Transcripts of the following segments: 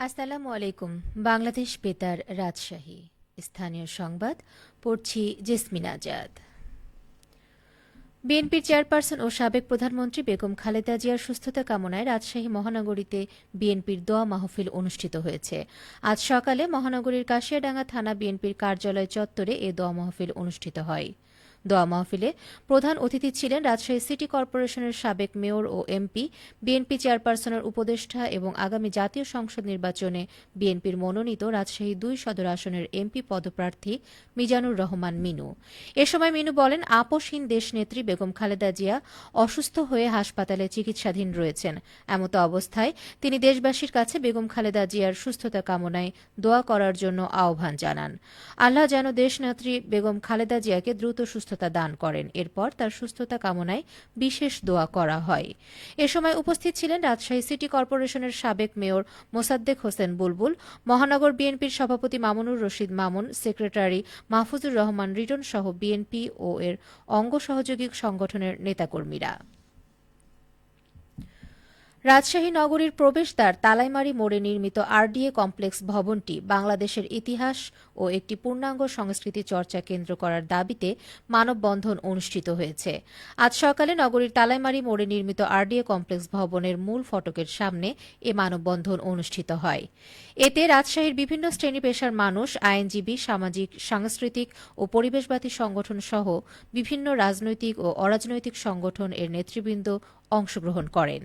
আসসালামু আলাইকুম। বাংলাদেশ বেতার রাজশাহী। স্থানীয় সংবাদ, পড়ছি জেসমিন আজাদ। বিএনপির চেয়ারপারসন ও সাবেক প্রধানমন্ত্রী বেগম খালেদা জিয়ার সুস্থতা কামনায় রাজশাহী মহানগরীতে বিএনপির দোয়া মাহফিল অনুষ্ঠিত হয়েছে। আজ সকালে মহানগরীর কাশিয়াডাঙ্গা থানা বিএনপির কার্যালয় চত্বরে এ দোয়া মাহফিল অনুষ্ঠিত হয়। দোয়া মাহফিলে প্রধান অতিথি ছিলেন রাজশাহী সিটি কর্পোরেশনের সাবেক মেয়র ও এমপি, বিএনপি চেয়ারপারসনের উপদেষ্টা এবং আগামী জাতীয় সংসদ নির্বাচনে বিএনপির মনোনীত রাজশাহী দুই সদর আসনের এমপি পদপ্রার্থী মিজানুর রহমান মিনু। এ সময় মিনু বলেন আপোষহীন দেশনেত্রী বেগম খালেদা জিয়া অসুস্থ হয়ে হাসপাতালে চিকিৎসাধীন রয়েছেন। এমত অবস্থায় তিনি দেশবাসীর কাছে বেগম খালেদা জিয়ার সুস্থতা কামনায় দোয়া করার জন্য আহ্বান জানান। আল্লাহ যেন দেশনেত্রী বেগম খালেদা জিয়াকে দ্রুত সুস্থতা দান করেন। এরপর তার সুস্থতা কামনায় বিশেষ দোয়া করা হয়। এ সময় উপস্থিত ছিলেন রাজশাহী সিটি কর্পোরেশনের সাবেক মেয়র মোসাদ্দেক হোসেন বুলবুল, মহানগর বিএনপির সভাপতি মামুনুর রশিদ মামুন, সেক্রেটারি মাহফুজুর রহমান রিটন সহ বিএনপি ও এর অঙ্গ সহযোগী সংগঠনের নেতাকর্মীরা। রাজশাহী নগরীর প্রবেশদ্বার তালাইমারি মোড়ে নির্মিত আরডিএ কমপ্লেক্স ভবনটি বাংলাদেশের ইতিহাস ও একটি পূর্ণাঙ্গ সংস্কৃতি চর্চা কেন্দ্র করার দাবিতে মানববন্ধন অনুষ্ঠিত হয়েছে। আজ সকালে নগরীর তালাইমারি মোড়ে নির্মিত আরডিএ কমপ্লেক্স ভবনের মূল ফটকের সামনে এ মানববন্ধন অনুষ্ঠিত হয়। এতে রাজশাহীর বিভিন্ন শ্রেণি পেশার মানুষ, আইনজীবী, সামাজিক, সাংস্কৃতিক ও পরিবেশবাদী সংগঠন সহ বিভিন্ন রাজনৈতিক ও অরাজনৈতিক সংগঠন এর নেতৃবৃন্দ অংশগ্রহণ করেন।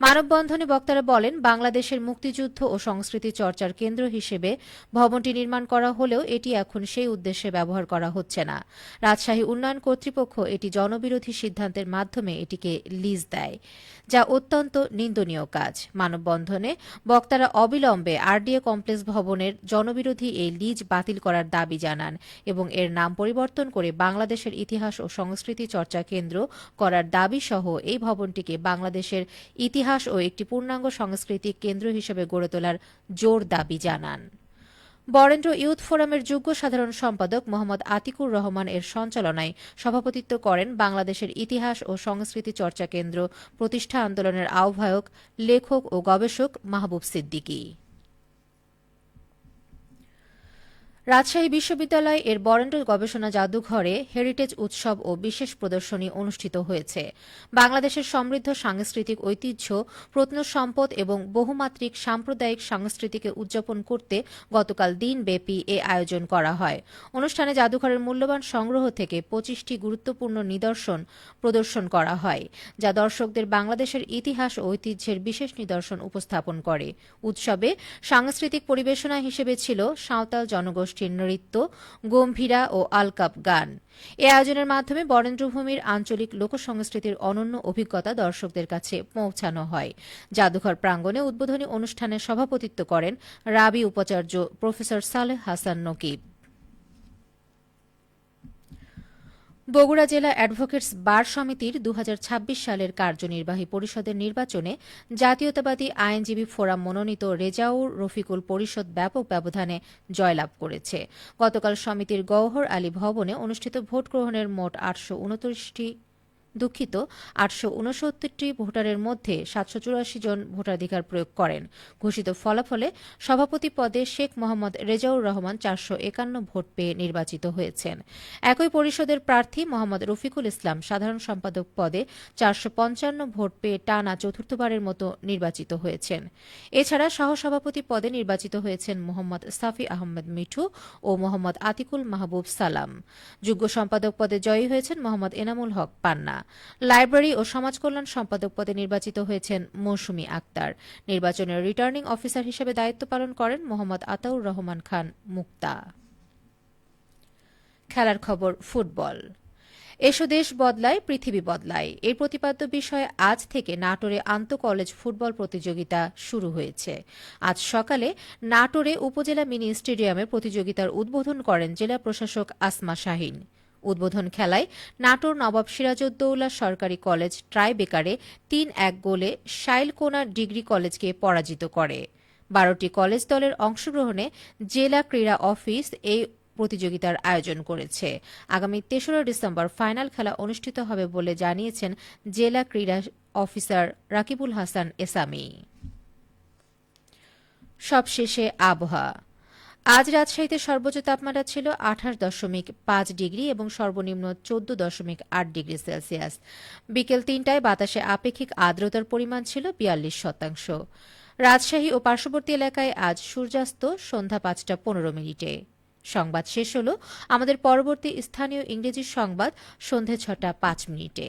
মানববন্ধনে বক্তারা বলেন, বাংলাদেশের মুক্তিযুদ্ধ ও সংস্কৃতি চর্চার কেন্দ্র হিসেবে ভবনটি নির্মাণ করা হলেও এটি এখন সেই উদ্দেশ্যে ব্যবহার করা হচ্ছে না। রাজশাহী উন্নয়ন কর্তৃপক্ষ এটি জনবিরোধী সিদ্ধান্তের মাধ্যমে এটিকে লিজ দেয়, যা অত্যন্ত নিন্দনীয় কাজ। মানববন্ধনে বক্তারা অবিলম্বে আরডিএ কমপ্লেক্স ভবনের জনবিরোধী এই লিজ বাতিল করার দাবি জানান এবং এর নাম পরিবর্তন করে বাংলাদেশের ইতিহাস ও সংস্কৃতি চর্চা কেন্দ্র করার দাবি সহ এই ভবনটিকে বাংলাদেশের ইতিহাস ও একটি পূর্ণাঙ্গ সাংস্কৃতিক কেন্দ্র হিসেবে গড়ে তোলার জোর দাবি জানান। বরেন্দ্র ইউথ ফোরামের যুগ্ম সাধারণ সম্পাদক মোহাম্মদ আতিকুর রহমান এর সঞ্চালনায় সভাপতিত্ব করেন বাংলাদেশের ইতিহাস ও সংস্কৃতি চর্চা কেন্দ্র প্রতিষ্ঠা আন্দোলনের আহ্বায়ক, লেখক ও গবেষক মাহবুব সিদ্দিকী। রাজশাহী বিশ্ববিদ্যালয় এর বরেন্দ্র গবেষণা জাদুঘরে হেরিটেজ উৎসব ও বিশেষ প্রদর্শনী অনুষ্ঠিত হয়েছে। বাংলাদেশের সমৃদ্ধ সাংস্কৃতিক ঐতিহ্য, প্রত্নসম্পদ এবং বহুমাত্রিক সাম্প্রদায়িক সংস্কৃতিকে উদযাপন করতে গতকাল দিনব্যাপী এ আয়োজন করা হয়। অনুষ্ঠানে জাদুঘরের মূল্যবান সংগ্রহ থেকে পঁচিশটি গুরুত্বপূর্ণ নিদর্শন প্রদর্শন করা হয়, যা দর্শকদের বাংলাদেশের ইতিহাস ও ঐতিহ্যের বিশেষ নিদর্শন উপস্থাপন করে। উৎসবে সাংস্কৃতিক পরিবেশনা হিসেবে ছিল সাঁওতাল জনগোষ্ঠী গোষ্ঠীর নৃত্য, গম্ভীরা ও আলকাপ গান। এ আয়োজনের মাধ্যমে বরেন্দ্রভূমির আঞ্চলিক লোকসংস্কৃতির অনন্য অভিজ্ঞতা দর্শকদের কাছে পৌঁছানো হয়। জাদুঘর প্রাঙ্গণে উদ্বোধনী অনুষ্ঠানে সভাপতিত্ব করেন রাবি উপাচার্য প্রফেসর সালেহ হাসান নকিব। বগুড়া জেলা অ্যাডভোকেটস বার সমিতির দু হাজার ছাব্বিশ সালের কার্যনির্বাহী পরিষদের নির্বাচনে জাতীয়তাবাদী আইনজীবী ফোরাম মনোনীত রেজাউর রফিকুল পরিষদ ব্যাপক ব্যবধানে জয়লাভ করেছে। গতকাল সমিতির গওহর আলী ভবনে অনুষ্ঠিত ভোট গ্রহণের মোট আটশো দুঃখিত, আটশো ভোটারের মধ্যে সাতশো চুরাশি জন ভোটাধিকার প্রয়োগ করেন। ঘোষিত ফলাফলে সভাপতি পদে শেখ মোহাম্মদ রেজাউর রহমান চারশো একান্ন ভোট পেয়ে নির্বাচিত হয়েছেন। একই পরিষদের প্রার্থী মোহাম্মদ রফিকুল ইসলাম সাধারণ সম্পাদক পদে চারশো পঞ্চান্ন ভোট পেয়ে টানা চতুর্থবারের মতো নির্বাচিত হয়েছেন। এছাড়া সহসভাপতি পদে নির্বাচিত হয়েছেন মোহাম্মদ সাফি আহমেদ মিঠু ও মোহাম্মদ আতিকুল মাহবুব সালাম। যোগ্য সম্পাদক পদে জয়ী হয়েছেন মোহাম্মদ এনামুল হক পান্না। লাইব্রেরি ও সমাজ কল্যাণ সম্পাদক পদে নির্বাচিত হয়েছেন মৌসুমী আক্তার। নির্বাচনের রিটার্নিং অফিসার হিসেবে দায়িত্ব পালন করেন মোহাম্মদ আতাউর রহমান খান মুক্তা। খেলার খবর, ফুটবল। এসো দেশ বদলায়, পৃথিবী বদলায়। এই প্রতিপাদ্য বিষয়ে আজ থেকে নাটোরে আন্ত কলেজ ফুটবল প্রতিযোগিতা শুরু হয়েছে। আজ সকালে নাটোরে উপজেলা মিনি স্টেডিয়ামে প্রতিযোগিতার উদ্বোধন করেন জেলা প্রশাসক আসমা শাহিন। উদ্বোধন খেলায় নাটোর নবাব সিরাজউদ্দৌলা সরকারি কলেজ ট্রাইবেকারে তিন এক গোলে শাইলকোনা ডিগ্রি কলেজকে পরাজিত করে। বারোটি কলেজ দলের অংশগ্রহণে জেলা ক্রীড়া অফিস এই প্রতিযোগিতার আয়োজন করেছে। আগামী তেসরা ডিসেম্বর ফাইনাল খেলা অনুষ্ঠিত হবে বলে জানিয়েছেন জেলা ক্রীড়া অফিসার রাকিবুল হাসান এসামি। সবশেষে আবহাওয়া। আজ রাজশাহীতে সর্বোচ্চ তাপমাত্রা ছিল আঠাশ দশমিক পাঁচ ডিগ্রি এবং সর্বনিম্ন চোদ্দ দশমিক আট ডিগ্রি সেলসিয়াস। বিকেল তিনটায় বাতাসে আপেক্ষিক আর্দ্রতার পরিমাণ ছিল বিয়াল্লিশ শতাংশ। রাজশাহী ও পার্শ্ববর্তী এলাকায় আজ সূর্যাস্ত সন্ধ্যা পাঁচটা পনেরো মিনিটে। সংবাদ শেষ হল আমাদের পরবর্তী স্থানীয় ইংরেজি সংবাদ সন্ধে ছটা পাঁচ মিনিটে।